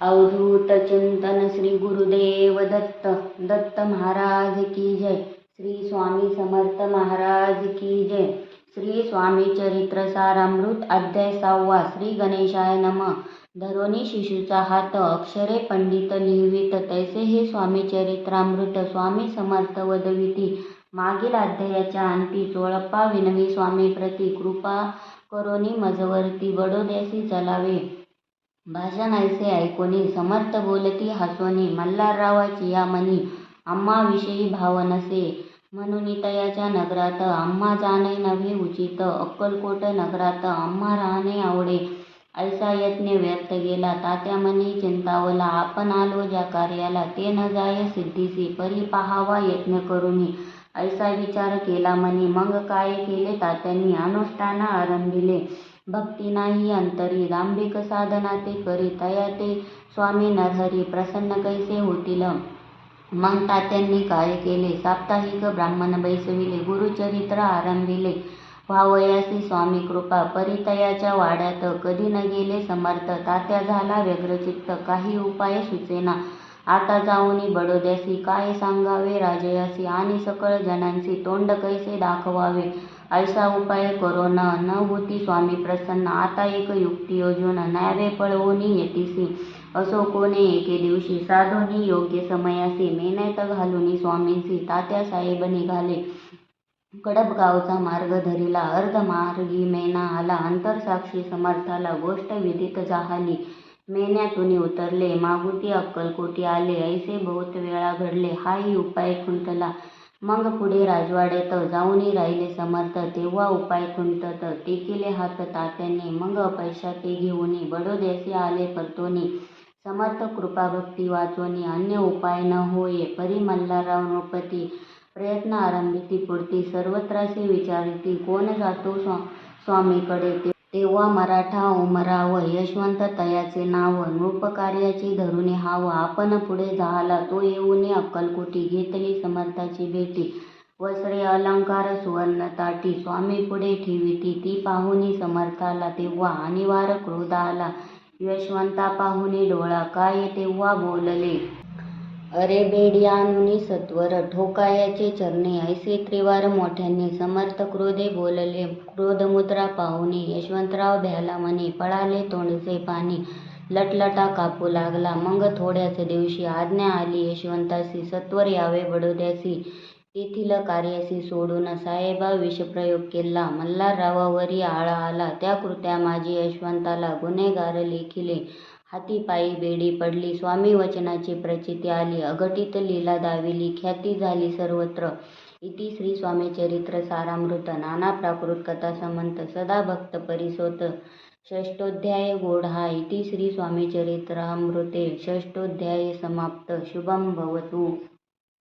अवधूत चिंतन श्री गुरुदेव दत्त दत्त महाराज की जय. श्री स्वामी समर्थ महाराज की जय. श्री स्वामी चरित्र सारामृत अध्याय सहावा श्री गणेशाय नम. धरोनी शिशूचा हात अक्षरे पंडित लिहिवीत तैसे हे स्वामी चरित्रामृत स्वामी समर्थ वदविती. मागील अध्यायाच्या अंती चोळप्पा विनवी स्वामी प्रती कृपा करोनी मजवरती बडोद्यासी चलावे भाषण ऐसे ऐकोनी समर्थ बोलती हसोनी मल्हाररावाची या मनी आम्हाविषयी भाव नसे. म्हणून तयाच्या नगरात आम्हा जाणे नव्हे उचित. अक्कलकोट नगरात आम्हा राहणे आवडे. ऐसा यत्न व्यर्थ गेला. तात्या मनी चिंतावला. आपण आलो ज्या कार्याला ते न जाय सिद्धीसी. परी पहावा यत्न करुनी. ऐसा विचार केला मनी मग काय केले? तात्यांनी अनुष्ठान आरंभिले. भक्ती नाही अंतरी दांभिक साधना ते करी ते स्वामी नरहरी प्रसन्न कैसे होतील? मग तात्यांनी काय केले? साप्ताहिक ब्राह्मण बैसविले गुरुचरित्र आरंभिले. व्हावयासी स्वामी कृपा परितयाच्या वाड्यात कधी न गेले समर्थ. तात्या झाला व्यग्रचित्त काही उपाय सुचेना. आता जाऊनी बडोद्यासी काय सांगावे राजयासी आणि सकळ जनांसी तोंड कैसे दाखवावे? ऐसा उपाय करो न होती स्वामी प्रसन्न. आता एक युक्ती योजून न्यावे पळवूनी येतीसी. असो कोणे एके दिवशी साधोनी योग्य समयासी मेहनत घालूनी स्वामींसी तात्या साहेब निघाले कडबगावचा मार्ग धरिला अर्धमार्गी मेना आला अंतरसाक्षी समर्थाला गोष्ट विदित जाहली. मेन्यातून उतरले. मागुती अक्कलकोटी आले. ऐसे बहुत वेळा घडले. हाही उपाय खुंटला. मग पुढे राजवाड्यात जाऊनही राहिले समर्थ. तेव्हा उपाय खुंटत टेकिले हात तात्याने. मग पैशा ते घेऊनी बडोद्यासी आले परतोनी. समर्थ कृपा भक्ती वाचोनी. अन्य उपाय न होय. परी मल्हारराव नृपती. प्रयत्न आरंभिती पुढती सर्वत्राशी विचारिती. कोण जातो स्वा स्वामीकडे? तेव्हा मराठा उमराव यशवंत तयाचे नाव नृपकार्याची धरुनी हाव आपण पुढे जाहला तो येऊनी अक्कलकोटी घेतली समर्थाची भेटी. वस्त्रे अलंकार सुवर्ण ताटी स्वामी पुढे ठेविती. ती पाहुनी समर्थाला तेव्हा अनिवार क्रोध आला यशवंता पाहुनी डोळा काय तेव्हा बोलले? अरे बेड्यानुनी सत्वर ठोकायाचे चरणे ऐसे त्रिवार मोठ्यांनी समर्थ क्रोधे बोलले क्रोधमुद्रा पाहुणे यशवंतराव भ्याला म्हणे पळाले तोंडचे पाणी लटलटा कापू लागला मग थोड्याच दिवशी आज्ञा आली यशवंतासी सत्वर यावे बडोद्यासी तेथील कार्यासी सोडून साहेबा विषप्रयोग केला मल्हाररावावरी आळा आला त्या कृत्या माझी यशवंताला गुन्हेगार लेखिले हातीपायी बेडी पडली. स्वामी वचनाची प्रचिती आली. अघटित लीला दाविली. ख्याती झाली सर्वत्र. इति श्री स्वामी चरित्र सारामृत. नाना प्राकृत कथा समंत. सदा भक्त परिसोत. षष्टोध्याय गोढा. इति श्री स्वामी चरित्रामृते. षष्टोध्याय समाप्त. शुभम भवतु.